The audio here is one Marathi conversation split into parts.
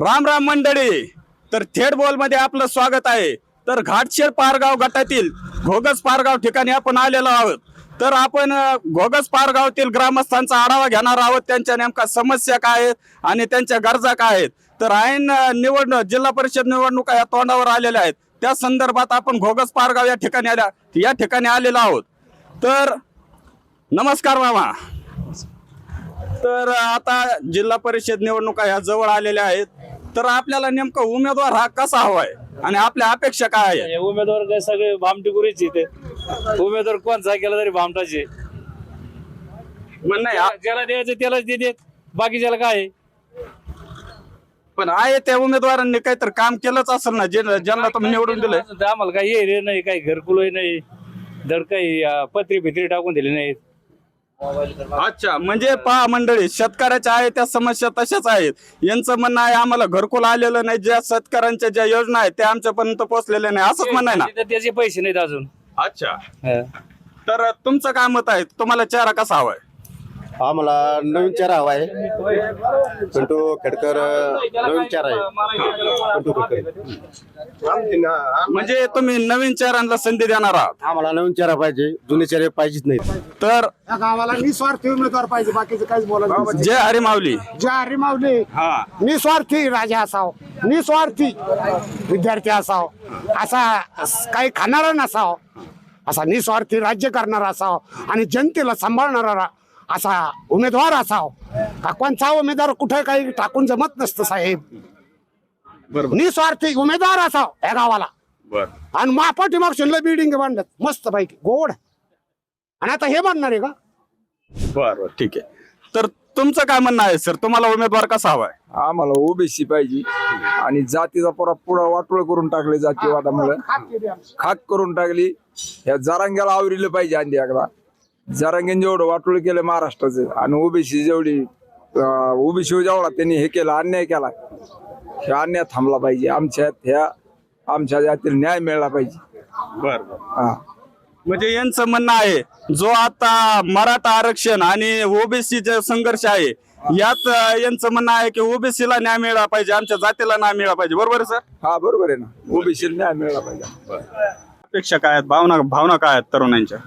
राम राम मंडळी. तर थेट बॉलमध्ये आपलं स्वागत आहे. तर घाटशेर पारगाव गटातील घोगस पारगाव ठिकाणी आपण आलेलो आहोत. तर आपण घोगस पारगावतील ग्रामस्थांचा आढावा घेणार आहोत. त्यांच्या नेमका समस्या काय आहेत आणि त्यांच्या गरजा काय आहेत. तर ऐन निवडणूक जिल्हा परिषद निवडणुका या तोंडावर आलेल्या आहेत. त्या संदर्भात आपण घोगस पारगाव या ठिकाणी आल्या या ठिकाणी आलेलो आहोत. तर नमस्कार मामा. तर आता जिल्हा परिषद निवडणुका ह्या जवळ आलेल्या आहेत. तर आपल्याला नेमका उमेदवार हा कसा हवाय? आणि आपल्या अपेक्षा काय आहे? हे उमेदवार काय सगळे भामटिकुरीच इथे उमेदवार कोणचा केला तरी भामटाचे पण नाही आ- ज्याला द्यायचं त्यालाच देत. बाकीच्याला काय आहे? पण आहे त्या उमेदवारांनी काहीतरी काम केलंच असेल ना जे ज्यांना तुम्ही निवडून दिलंय? तर आम्हाला काही ये नाही काही घरकुलही नाही. दर काही पत्री भित्री टाकून दिली नाहीत. अच्छा म्हणजे पहा मंडळी शेतकऱ्याच्या आहे त्या समस्या तशाच आहेत. यांचं म्हणणं आहे आम्हाला घरकुल आलेलं नाही ज्या शेतकऱ्यांच्या ज्या योजना आहेत त्या आमच्यापर्यंत पोहोचलेल्या नाही. असंच म्हणणं आहे ना तिथं त्याचे पैसे नाहीत अजून. अच्छा. तर तुमचं काय मत आहे? तुम्हाला चेहरा कसा हवाय? आम्हाला नवीन चेहरा हवा आहे. पिंटू खेडकर नवीन चेहरा आहे. पिंटू खेडकर. म्हणजे तुम्ही नवीन चेहऱ्यांना संधी देणार आहात. आम्हाला नवीन चेहरा पाहिजे जुने चेहरे पाहिजेच नाही तर या गावाला निस्वार्थी उमेदवार पाहिजे बाकीचं काहीच बोलायचं जय हरी माऊली ज्या हरी माऊली हा निस्वार्थी राजा असाव. निस्वार्थी विद्यार्थी असाव. असा काही खाणारा नसाव. असा निस्वार्थी राज्य करणारा असाव. आणि जनतेला सांभाळणारा असा उमेदवार असाव. का कोणचा उमेदवार कुठे काही टाकून जमत नसतं साहेब. बरोबर. निस्वार्थी उमेदवार असाव या गावाला. बर. आणि मापाठी मग शिल्लक बिल्डिंग बांधत मस्त पैकी. गोड. आणि आता हे बांधणार आहे का? बर बर. ठीक आहे. तर तुमचं काय म्हणणं आहे सर तुम्हाला उमेदवार कसा हवाय? आम्हाला ओबीसी पाहिजे. आणि जातीचा पुरा पुढा वाटोळ करून टाकले जातीवादामुळे. खाक करून टाकली. या जरांग्याला आवरिलं पाहिजे आधी एकदा. जरांग्याने जेवढं वाटोळ केलं महाराष्ट्राचं आणि ओबीसी जेवढी ओबीसी जेवढा त्यांनी हे केलं अन्याय केला हे अन्याय थांबला पाहिजे. आमच्या ह्या आमच्या जातीला न्याय मिळाला पाहिजे. बर हा. म्हणजे यांचं म्हणणं आहे जो आता मराठा आरक्षण आणि ओबीसी जे संघर्ष आहे यात यांचं म्हणणं आहे की ओबीसी ला न्याय मिळाला पाहिजे आमच्या जातीला न्याय मिळाला पाहिजे. बरोबर आहे सर? हा बरोबर आहे ना. ओबीसी न्याय मिळाला पाहिजे. अपेक्षा काय आहेत? भावना भावना काय आहेत तरुणांच्या?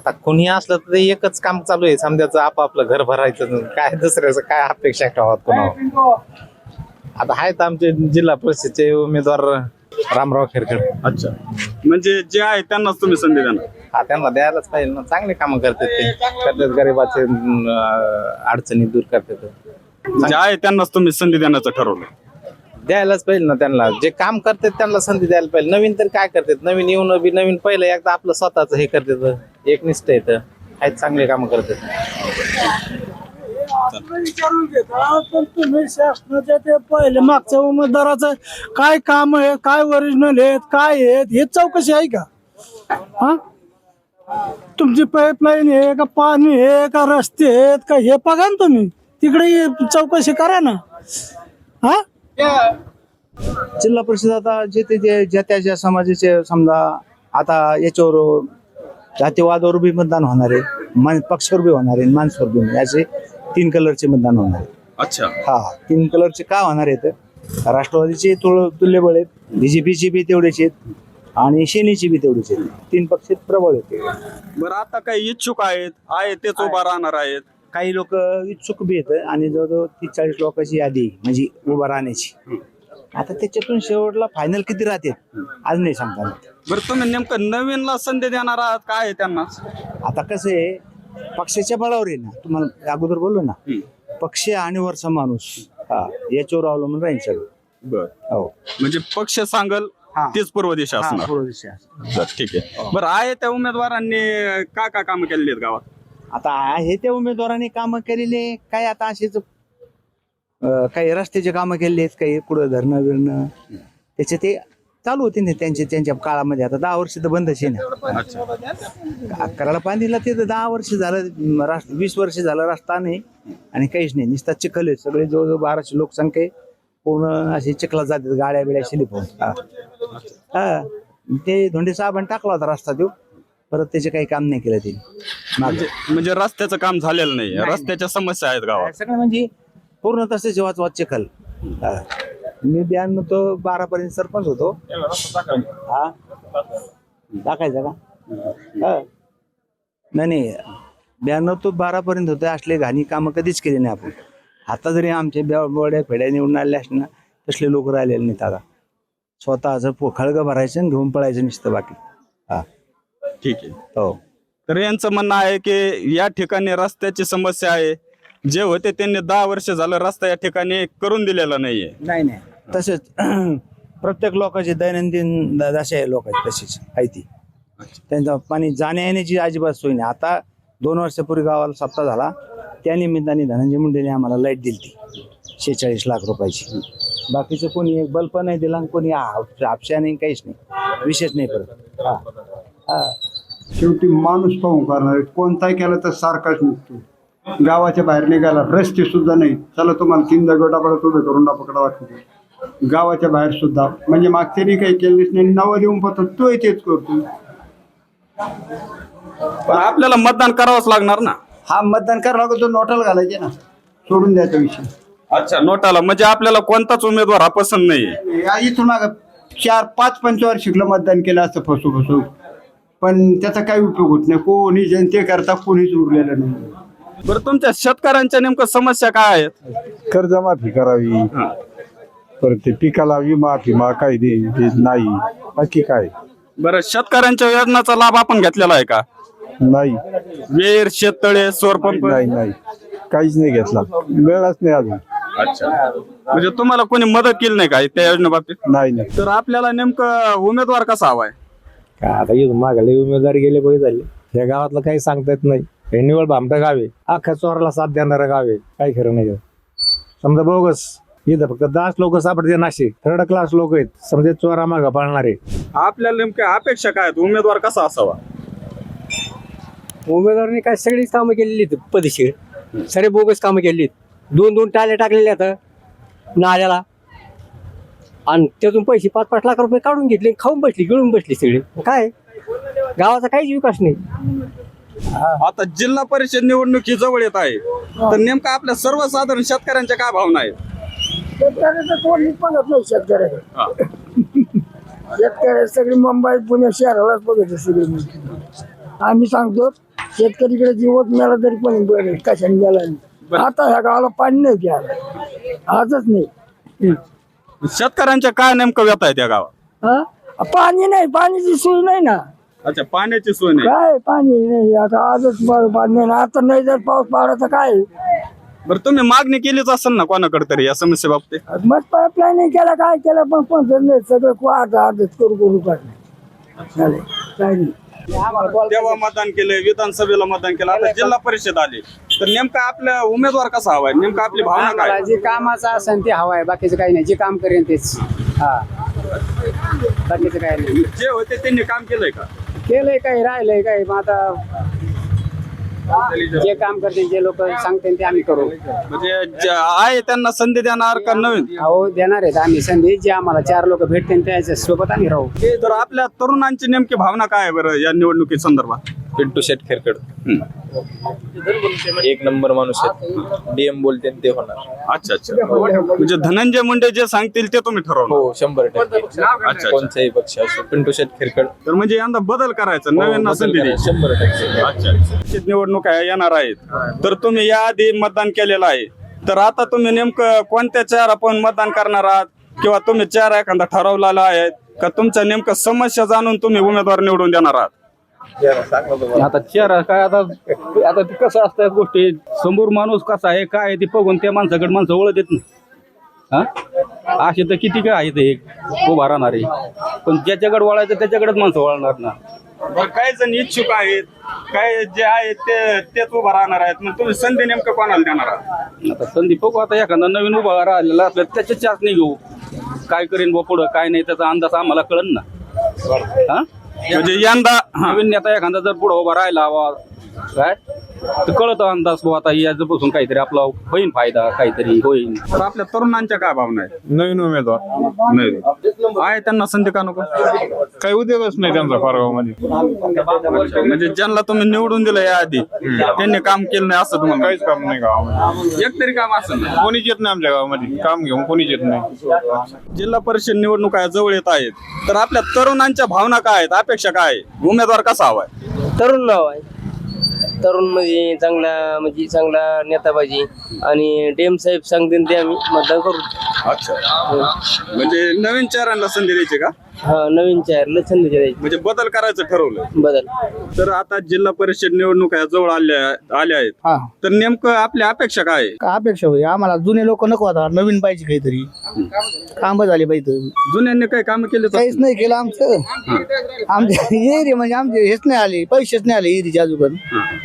आता कोणी असलं तर एकच काम चालू आहे. समजायचं आपापलं घर भरायचं काय दुसऱ्याचं काय अपेक्षा ठेवत कोणावर? आता आहेत आमचे जिल्हा परिषदचे उमेदवार रामराव खेरकर. अच्छा. म्हणजे जे आहे त्यांनाच तुम्ही संधी देणार? हा त्यांना द्यायलाच पाहिजे ना. चांगले कामं करतात ते. करतात गरीबाचे अडचणी दूर करतात. जे आहे त्यांनाच तुम्ही संधी देण्याचं ठरवलं. द्यायलाच पाहिजे ना त्यांना. जे काम करतात त्यांना संधी द्यायला पाहिजे. नवीन तर काय करतात? नवीन येऊन बी नवीन पहिलं एकदा आपलं स्वतःच हे करतात. एक निष्ठ येतं आहेत चांगले कामं करतात. विचारून पण तुम्ही शासनाच्या ते पहिले मागच्या उमेदवाराचं काय काम आहे काय ओरिजिनल आहेत काय आहेत हे चौकशी आहे का? हा? तुमची पाईपलाईन आहे का पाणी आहे का रस्ते आहेत का हे बघा ना तुम्ही. तिकडे चौकशी करा ना. हा? जिल्हा परिषद आता जे ते जे ज्या त्या ज्या समाजाचे समजा आता याच्यावर जातीवादावर बी मतदान होणार आहे. मान पक्षावर बी होणार आहे माणसावर बी होणार आहे. असे तीन कलरचे मतदान होणार आहे. अच्छा. हा तीन कलरचे का होणार आहेत? राष्ट्रवादीचे थोडं तुल्यबळ आहेत बीजेपीचे बी तेवढेच आहेत आणि सेनेचे बी तेवढेच आहेत. तीन पक्ष प्रबळ आहेत बरं आता काही इच्छुक आहेत आहे तेच उभा राहणार आहेत. काही लोक इच्छुक बी आहेत आणि जवळजवळ तीस चाळीस लोकांची यादी आहे, म्हणजे उभा राहण्याची. आता त्याच्यातून शेवटला फायनल किती राहते आज नाही सांगता येत. बरं तुम्ही नेमकं नवीनला संधी देणार आहात काय आहे त्यांना? आता कसं आहे पक्षाच्या बळावर आहे ना तुम्हाला अगोदर बोललो ना पक्ष आणि वरचा माणूस हा याच्यावर अवलंबून राहील सगळं. बर. हो. म्हणजे पक्ष सांगल हा. तीच पूर्व दिशा हा, असणार. पूर्व दिशा. बरं, ठीक आहे. बरं आहे त्या उमेदवारांनी काय काय कामं केलेली आहेत गावात? आता हे त्या उमेदवारांनी कामं केलेले काय आता असेच अं, काही रस्त्याचे कामं केलेली आहेत काही पुढं धरणं बिरणं त्याचे ते चालू होते ना त्यांचे त्यांच्या काळामध्ये. आता दहा वर्ष तर बंदच आहे ना. करायला पाणीला ते तर दहा वर्ष झालं रास- वीस वर्ष झालं रस्ता नाही आणि काहीच नाही. नुसता चिखल आहे. सगळे जवळजवळ बाराशे लोकसंख्या आहे. पूर्ण असे चिखला जातात गाड्या बिड्या शिलीप होऊन. हा. हा. ते धोंडे साहेबांनी टाकला होता रस्ता तो. परत त्याचे काही काम नाही केलं ते. म्हणजे म्हणजे रस्त्याचं काम झालेलं नाही. रस्त्याच्या समस्या आहेत गावात. सगळं म्हणजे पूर्ण तसेच वाच वाच चिखल. हा. मी ब्याण्णव तो बारा पर्यंत सरपंच होतो. हा? टाकायचा का? हा. नाही नाही. ब्याण्णव तो बारा पर्यंत होते. असले घाणी कामं कधीच केली नाही आपण. आता जरी आमचे ब्या बोड्या फेड्या निवडून आले असले ना तसले लोक राहिलेले नाहीत आता. स्वतःचं पो खळगं भरायचं आणि घेऊन पळायचं नुसतं बाकी. हा. ठीक आहे. हो. तर यांचं म्हणणं आहे की या ठिकाणी रस्त्याची समस्या आहे. जे होते त्यांनी दहा वर्ष झालं रस्ता या ठिकाणी करून दिलेला नाहीये. नाही नाही. तसेच प्रत्येक लोकांची दैनंदिन दशा आहे लोकांची तशीच आहे ती. त्यांचं पाणी जाण्या येण्याची अजिबात सोय नाही. आता दोन वर्षापूर्वी गावाला सप्ताह झाला त्या निमित्ताने धनंजय मुंडेने आम्हाला लाइट दिली ती शेहेचाळीस लाख रुपयाची. बाकीचं कोणी एक बल्ब नाही दिला आणि कोणी हाप- हापशा नाही काहीच नाही. विशेष नाही परत. हा. हा. शेवटी माणूस पाहून करणार. कोणताही केला तर सारखाच निघतो. गावाच्या बाहेर निघायला रस्ते सुद्धा नाही चला तुम्हाला तीन दगडा पडत उभे करून पकडा वाटतो गावाच्या बाहेर सुद्धा. म्हणजे मागच्यानी काही केलेच नाही नावं देऊन पाहतो तोही तेच करतो पण आपल्याला मतदान करावंच लागणार ना? हा मतदान करावं लागतो नोटाला घालायचे ना. सोडून द्यायचा विषय. अच्छा नोटाला. म्हणजे आपल्याला कोणताच उमेदवार हा पसंत नाहीये. या इथून माग चार पाच पंचवार्षिकला मतदान केलं असतं फसू फसू. पण त्याचा काही उपयोग होत नाही. कोणी जनतेकरता कोणीच उरलेलं नाही. बरं तुमच्या शेतकऱ्यांच्या नेमकं समस्या काय आहेत? कर्जमाफी करावी. परत ते पिकाला विमा फिमा काही दे दे नाही. बाकी काय? बरं शेतकऱ्यांच्या योजनाचा लाभ आपण घेतलेला आहे का? नाही. विहीर शेततळे सोरपंप नाही नाही. काहीच नाही घेतला. मिळालाच नाही अजून. अच्छा. म्हणजे तुम्हाला कोणी मदत केली नाही का त्या योजनेबाबतीत नाही नाही. तर आपल्याला नेमकं उमेदवार कसा हवाय काय आता इथून मागायला उमेदवार गेले बघ झाले या गावातलं काही सांगता येत नाही. हे निवड भामटं गाव आहे. अख्ख्या चोराला साथ देणारं गाव आहे. काही खरं नाही. समजा बोगस. इथं फक्त दहाच लोक सापडते नाशिक. थर्ड क्लास लोक आहेत. समजा चोरा मागं पाळणारे. आपल्याला नेमक्या अपेक्षा काय आहेत? उमेदवार कसा असावा? उमेदवारांनी काय सगळीच कामं केलेली आहेत पदेशीर सगळे बोगस कामं केली दोन दोन टाले टाकलेले आहेत नाल्याला. आणि त्यातून पैसे पाच पाच लाख रुपये काढून घेतले खाऊन बसली गिळून बसली सगळे. काय? गावाचा काहीच विकास नाही. आता जिल्हा परिषद निवडणुकी जवळ येत आहे. तर नेमका आपल्या सर्वसाधारण शेतकऱ्यांच्या काय भावना आहेत? शेतकऱ्याचं कोणी बघत नाही शेतकऱ्याकडे हा. शेतकऱ्या सगळी मुंबई पुणे शहरालाच बघत सगळी आम्ही सांगतो शेतकरीकडे जीवत मिळाला तरी पण बरं कशाने गेला नाही. आता ह्या गावाला पाणी नाही प्यायला. आजच नाही. शेतकऱ्यांच्या काय नेमकं व्यथा आहेत या गावात? हा? पाणी नाही पाण्याची सोय नाही ना. अच्छा पाण्याची सोय नाही. काय पाणी नाही आता आजच ब- पाणी नाही. आता नाही जर पाऊस पडला तर काय? बरं तुम्ही मागणी केलीच असेल ना कोणाकडे तरी या समस्येबाबतीत? मग पाईपलाईन केलं काय केलं? पण पण नाही सगळं अर्ध अर्ध करू करू काढलं काय नाही. तेव्हा मतदान केलंय विधानसभेला मतदान केलं आता जिल्हा परिषद आली. तर नेमका आपल्या उमेदवार कसा हवाय? नेमका आपली भावना काय? आम्हाला जे कामाचं असेल ते हवं आहे बाकीचं काही नाही. जे काम करेन तेच. हा. बाकीचं काही नाही. जे होते त्यांनी काम केलंय का? केलंय काही राहिलंय काही. मग आता जे काम करते जे लोक सांगते ते आम्ही करू. म्हणजे जे आहे त्यांना संधी देणार का नवीन? अहो देणार आहेत आम्ही संधी. जे आम्हाला चार लोक भेटते त्याच्या सोबत आम्ही राहू. तर आपल्या तरुणांची नेमकी भावना काय आहे बरं या निवडणुकी संदर्भात पिंटू शेट खेरकड. एक नंबर माणूस आहे. डीएम बोलते ते होणार. अच्छा अच्छा. म्हणजे धनंजय मुंडे जे सांगतील ते तुम्ही ठरवणार. हो शंभर टक्के. अच्छा. कोणताही पक्ष असो पिंटू शेट खेरकड. तर म्हणजे यंदा बदल करायचा नवीन द्यायची. करा, शंभर टक्के. अच्छा निश्चित निवडणुका येणार आहेत. तर तुम्ही याआधी मतदान केलेलं आहे. तर आता तुम्ही नेमकं कोणत्या चार आपण मतदान करणार आहात? किंवा तुम्ही चार एखादा ठरवलेला आहे? का तुमच्या नेमकं समस्या जाणून तुम्ही उमेदवार निवडून देणार आहात? आता चेहरा काय आता आता ते कसं असतं गोष्टी? समोर माणूस कसा आहे काय आहे ते बघून त्या माणसाकडे माणसं ओळख देत नाही. हा? असे तर किती काय आहे ते उभा राहणारे. पण ज्याच्याकडे वळायचं त्याच्याकडेच माणसं वळणार ना. बरं, काही जण इच्छुक आहेत काय जे आहेत ते तेच उभा राहणार आहेत. मग तुम्ही संधी नेमकं कोणाला देणार आहात? आता संदीप बघू आता एखादा नवीन उभा राहिलेला असला त्याची चाचणी घेऊ. काय करेन बा पुढं काय नाही त्याचा अंदाज आम्हाला कळन ना. हा? म्हणजे यंदा. नवीन नेता एखादा जर पुढं उभा राहिला बा, काय तर कळतो अंदाज भाऊ आता याच्यापासून काहीतरी आपला होईल फायदा काहीतरी होईल तर आपल्या तरुणांच्या काय भावना आहेत? नवीन उमेदवार. नाही आहे त्यांना संधी का नको? काही उद्योगच नाही त्यांचा फारगावमध्ये म्हणजे ज्यांना तुम्ही निवडून दिलं या आधी त्यांनी काम केलं नाही असं तुम्हाला काहीच काम नाही गावामध्ये. एक तरी काम असेल ना. कोणीच येत नाही आमच्या गावामध्ये. काम घेऊन कोणीच येत नाही. जिल्हा परिषद निवडणुका जवळ येत आहेत. तर आपल्या तरुणांच्या भावना काय आहेत? अपेक्षा काय आहे? उमेदवार कसा हवाय तरुण नाव आहे. तरुण म्हणजे चांगला म्हणजे चांगला नेता पाहिजे आणि डेम साहेब सांगतील ते आम्ही मतदान करू. अच्छा. म्हणजे नवीन चेहऱ्यांना संधी द्यायची का? हा नवीन चेहऱ्याला संधी द्यायची म्हणजे बदल करायचं ठरवलं बदल. तर आता जिल्हा परिषद निवडणुका या जवळ आल्या आल्या आहेत. हा. तर नेमकं आपल्या अपेक्षा काय आहे? का अपेक्षा होई आम्हाला जुने लोक नको आता नवीन पाहिजे काहीतरी. काम झाले पाहिजे. जुन्यांनी काही काम केले काहीच नाही केलं आमचं. आमचे एरी म्हणजे आमचे हेच नाही आले पैसेच नाही आले एरीच्या अजून.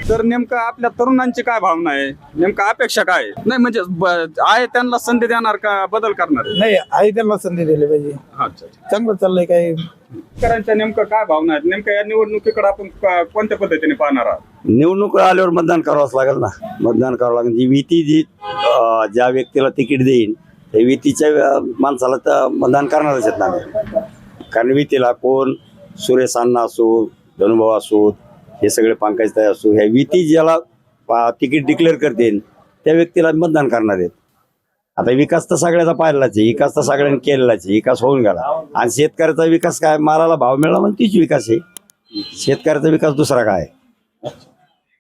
तर नेमकं आपल्या तरुणांची काय भावना आहे? नेमकं अपेक्षा काय आहे? नाही म्हणजे ब- आहे त्यांना संधी देणार का बदल करणार आहे? नाही आई त्यांना संधी दिली पाहिजे. अच्छा अच्छा. चांगलं चाललंय काही शेतकऱ्यांच्या नेमकं काय भावना आहेत? नेमकं या निवडणुकीकडे आपण क- कोणत्या पद्धतीने पाहणार आहात? निवडणूक आल्यावर मतदान करावंच लागेल ना. मतदान करावं लागेल. जी युती जी अं, ज्या व्यक्तीला तिकीट देईन त्या युतीच्या अं, माणसाला तर मतदान करणारच आहेत ना आम्ही. कारण युतीला कोण सुरेश अण्णा असो धनुभाऊ असो हे सगळे पंकजताई असो ह्या युती ज्याला अं, तिकीट डिक्लेअर करतील त्या व्यक्तीला मतदान करणार आहेत. आता विकास तर सगळ्याचा पाहिलाच आहे. विकास तर सगळ्यांनी केलेलाच आहे. विकास होऊन गेला. आणि शेतकऱ्याचा विकास काय? मालाला भाव मिळाला म्हणजे तीच विकास आहे. शेतकऱ्याचा विकास दुसरा काय?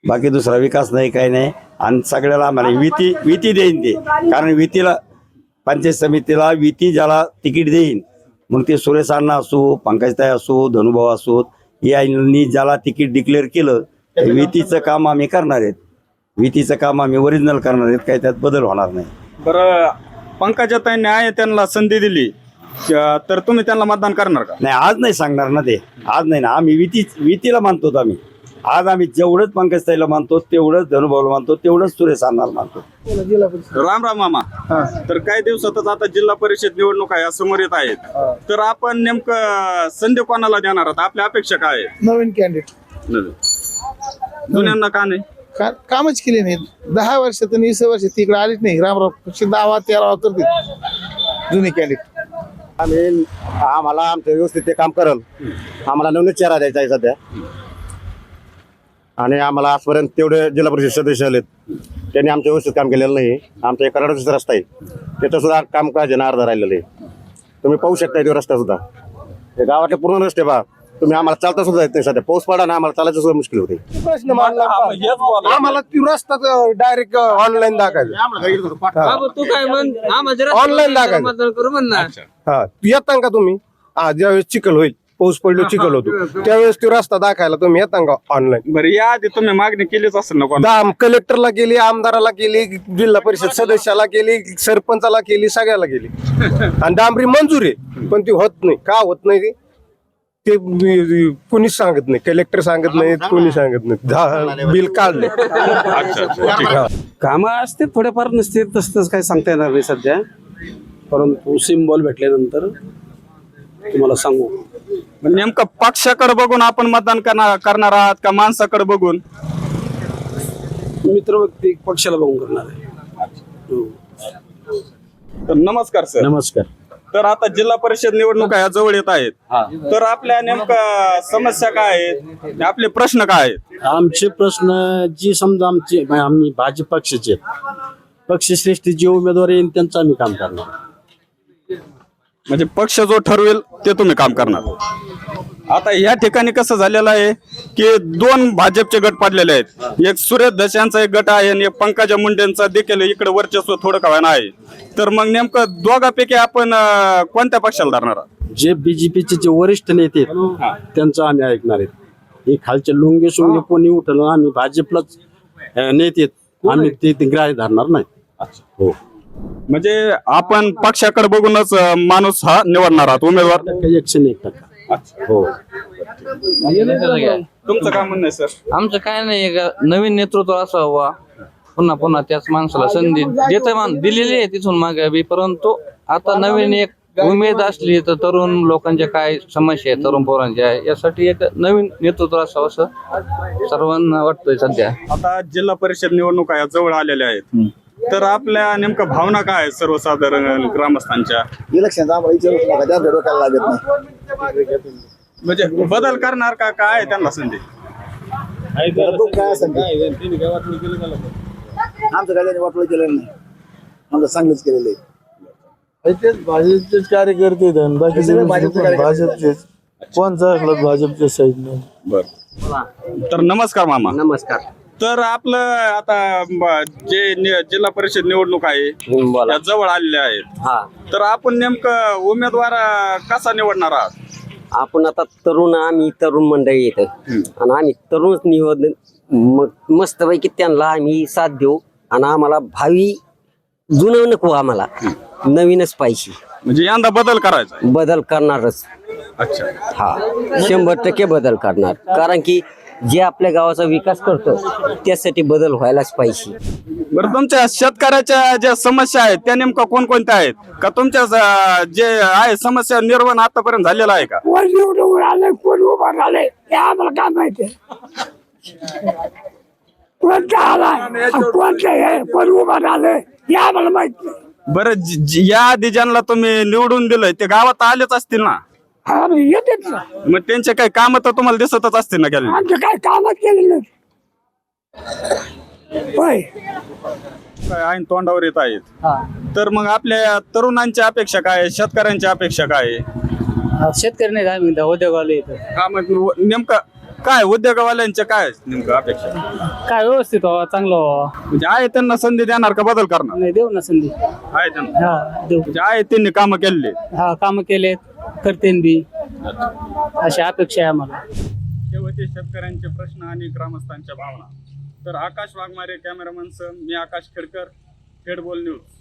बाकी दुसरा विकास नाही काही नाही. आणि सगळ्याला आम्हाला विती विती देईन ते. कारण वितीला पंचायत समितीला विती ज्याला तिकीट देईन. मग ते सुरेश अण्णा असो पंकजताई असो धनुभाऊ असो यांनी ज्याला तिकीट डिक्लेअर केलं ते वितीचं काम आम्ही करणार आहेत. वितीचं काम आम्ही ओरिजिनल करणार आहेत. काही त्यात बदल होणार नाही. बरं पंकजाताईंनी आहे त्यांना संधी दिली. तर तुम्ही त्यांना मतदान करणार का? नाही आज नाही सांगणार ना ते. आज नाही ना. आम्ही विती वितीला मानतो आम्ही. आज आम्ही जेवढंच पंकजताईला मानतो तेवढंच धनुभाऊला मानतो तेवढंच सुरेश अण्णाला मानतो. राम राम मामा. तर काही दिवसातच आता जिल्हा परिषद निवडणुका या समोर येत आहेत. तर आपण नेमकं संधी कोणाला देणार आहात? आपल्या अपेक्षा काय आहे नवीन कॅन्डिडेट जुन्यांना का नाही? का कामच केले नाहीत. दहा वर्षातून वीस वर्ष तिकडे आलीच नाही. रामराव पक्षी दहा तेरा करते जुने कॅन्डिडेट आम्ही आम्हाला आमचं व्यवस्थित ते काम करल. आम्हाला नवीन चेहरा द्यायचा आहे सध्या. आणि आम्हाला आजपर्यंत तेवढे जिल्हा परिषद सदस्य आलेत. त्यांनी आमचं व्यवस्थित काम केलेलं नाही. आमचा एक कराडाचा रस्ता आहे. त्याचं सुद्धा काम आहे ना अर्धा राहिलेलं आहे. तुम्ही पाहू शकता तो रस्ता सुद्धा. हे गावातले पूर्ण रस्ते पहा. तुम्ही आम्हाला चालता सुद्धा येत नाही सध्या. पाऊस पडा ना आम्हाला चालायचं सुद्धा मुश्किल होते. प्रश्न मांडला आम्हाला ती रस्ता डायरेक्ट ऑनलाईन दाखवायचा. तू काय म्हण ऑनलाईन दाखवायचं. हा. येता का तुम्ही? हा ज्यावेळेस चिखल होईल पाऊस पडलो चिखल होतो. त्यावेळेस तो रस्ता दाखवायला तुम्ही येता का ऑनलाईन बरं या आधी तुम्ही मागणी केलीच असेल ना कोणाला? दाम कलेक्टरला केली आमदाराला केली जिल्हा परिषद सदस्याला केली सरपंचाला केली सगळ्याला केली. आणि डांबरी मंजूर आहे पण ती होत नाही. का होत नाही ती? ते कोणीच सांगत नाही. कलेक्टर सांगत नाही कोणी सांगत नाही दहा बिल काढले. कामं असते थोडेफार नसते तसं काही सांगता येणार नाही सध्या. परंतु सिम्बॉल भेटल्यानंतर तुम्हाला सांगू. मग नेमकं पक्षाकडे बघून आपण मतदान करणार करणार आहात का माणसाकडे बघून? मित्र व्यक्ती पक्षाला बघून करणार आहे. हो. तर नमस्कार सर. नमस्कार. तर आता जिल्हा परिषद निवडणुका या जवळ येत आहेत. तर आपल्या नेमका समस्या काय आहेत? आपले प्रश्न काय आहेत? आमचे प्रश्न जी समजा आमचे म्हणजे आम्ही भाजप पक्षाचे. पक्षश्रेष्ठी जे उमेदवार येईल त्यांचं आम्ही काम करणार. म्हणजे पक्ष जो ठरवेल ते तुम्ही काम करणार. आता या ठिकाणी कसं झालेलं आहे की दोन भाजपचे गट पडलेले आहेत. एक सुरेश यांचा एक गट आहे आणि एक पंकजा मुंडेंचा देखील इकडे वर्चस्व थोडं कवायना आहे. तर मग नेमकं दोघांपैकी आपण कोणत्या पक्षाला धरणार आहात? जे बीजेपीचे जे वरिष्ठ नेते आहेत त्यांचं आम्ही ऐकणार आहेत हे खालचे लुंगे सुंगे कोणी उठलं आम्ही भाजपलाच नेते. आम्ही ते ग्राह्य धरणार नाही. हो. म्हणजे आपण पक्षाकडे बघूनच माणूस हा निवडणार आहात उमेदवार? एकशे एक टक्का. हो. तुमचं काय म्हणणं आहे सर? आमचं काय नाही एक नवीन नेतृत्व असावं पुन्हा पुन्हा त्याच माणसाला संधी देत मान दिलेली आहे तिथून मागे बी परंतु आता नवीन एक उमेद असली तर तरुण लोकांच्या काय समस्या आहेत तरुण पोरांच्या यासाठी एक नवीन नेतृत्व असावं असं सर्वांना वाटतंय सध्या. आता जिल्हा परिषद निवडणुका या जवळ आलेल्या आहेत. तर आपल्या नेमकं भावना काय आहेत सर्वसाधारण ग्रामस्थांच्या? इलेक्शन आम्हाला विचारूच नका त्या डोक्याला लागत नाही. म्हणजे बदल करणार का काय आहे त्यांना संधी? काय आमचं काय त्यांनी वाटलं केलेलं नाही. आमचं चांगलंच केलेलं आहे. तेच भाजपचेच कार्यकर्ते आहेत आणि बाकीचे सगळे भाजपचे कार्यकर्ते. भाजपचेच. कोण चांगलं भाजपच्या साईडने बर. तर नमस्कार मामा. नमस्कार. तर आपलं आता ब- जे नि- जिल्हा परिषद निवडणूक आहे जवळ आलेल्या आहेत. हा. तर आपण नेमकं उमेदवार अं, कसा निवडणार आहात? आपण आता तरुण आम्ही तरुण मंडळी येत आणि आम्ही तरुणच निवड मग मस्तपैकी त्यांना आम्ही साथ देऊ आणि आम्हाला भावी जुनं नको आम्हाला. नवीनच पाहिजे. म्हणजे यंदा बदल करायचा. बदल करणारच. अच्छा. हा. शंभर टक्के बदल करणार. कारण की जे आपल्या गावाचा विकास करतो त्यासाठी बदल व्हायलाच पाहिजे. बरं तुमच्या शेतकऱ्याच्या ज्या समस्या आहेत त्या नेमक्या कोणकोणत्या आहेत? का तुमच्या जे आहे समस्या निर्वहन आतापर्यंत झालेला आहे का? कोण निवडून आले कोण उभा राहिले हे आम्हाला काय माहिती कोणता आलाय कोणतं हे कोण उभा राहिले हे आम्हाला माहिती नाही. बरं ज- ज- या आधी ज्यांना तुम्ही निवडून दिलंय ते गावात आलेच असतील ना? येतेच ना. मग त्यांचे काही काम तर तुम्हाला दिसतच असतील ना गेले आमचं काय कामच केलेलं नाही. होय. काय आहे तोंडावर येत आहेत. तर मग आपल्या तरुणांच्या अपेक्षा काय आहे? शेतकऱ्यांच्या अपेक्षा काय आहे? शेतकरी नाही आम्ही उद्योगाला येतो हा मग व- नेमकं काय उद्योगवाल्यांच्या काय नेमकं अपेक्षा? काय व्यवस्थित व्हावा चांगलं व्हावा म्हणजे आहे त्यांना संधी देणार का बदल करणार? नाही देऊ ना संधी. आहे त्यांना. हा देऊ. म्हणजे आहे त्यांनी कामं केलेली हा काम केलेत. करतेन बी. अशी अपेक्षा आहे आम्हाला. शेवटी शेतकऱ्यांचे प्रश्न आणि ग्रामस्थांच्या भावना. तर आकाश वाघमारे कॅमेरामन सर मी आकाश खेडकर खेड बोल न्यूज.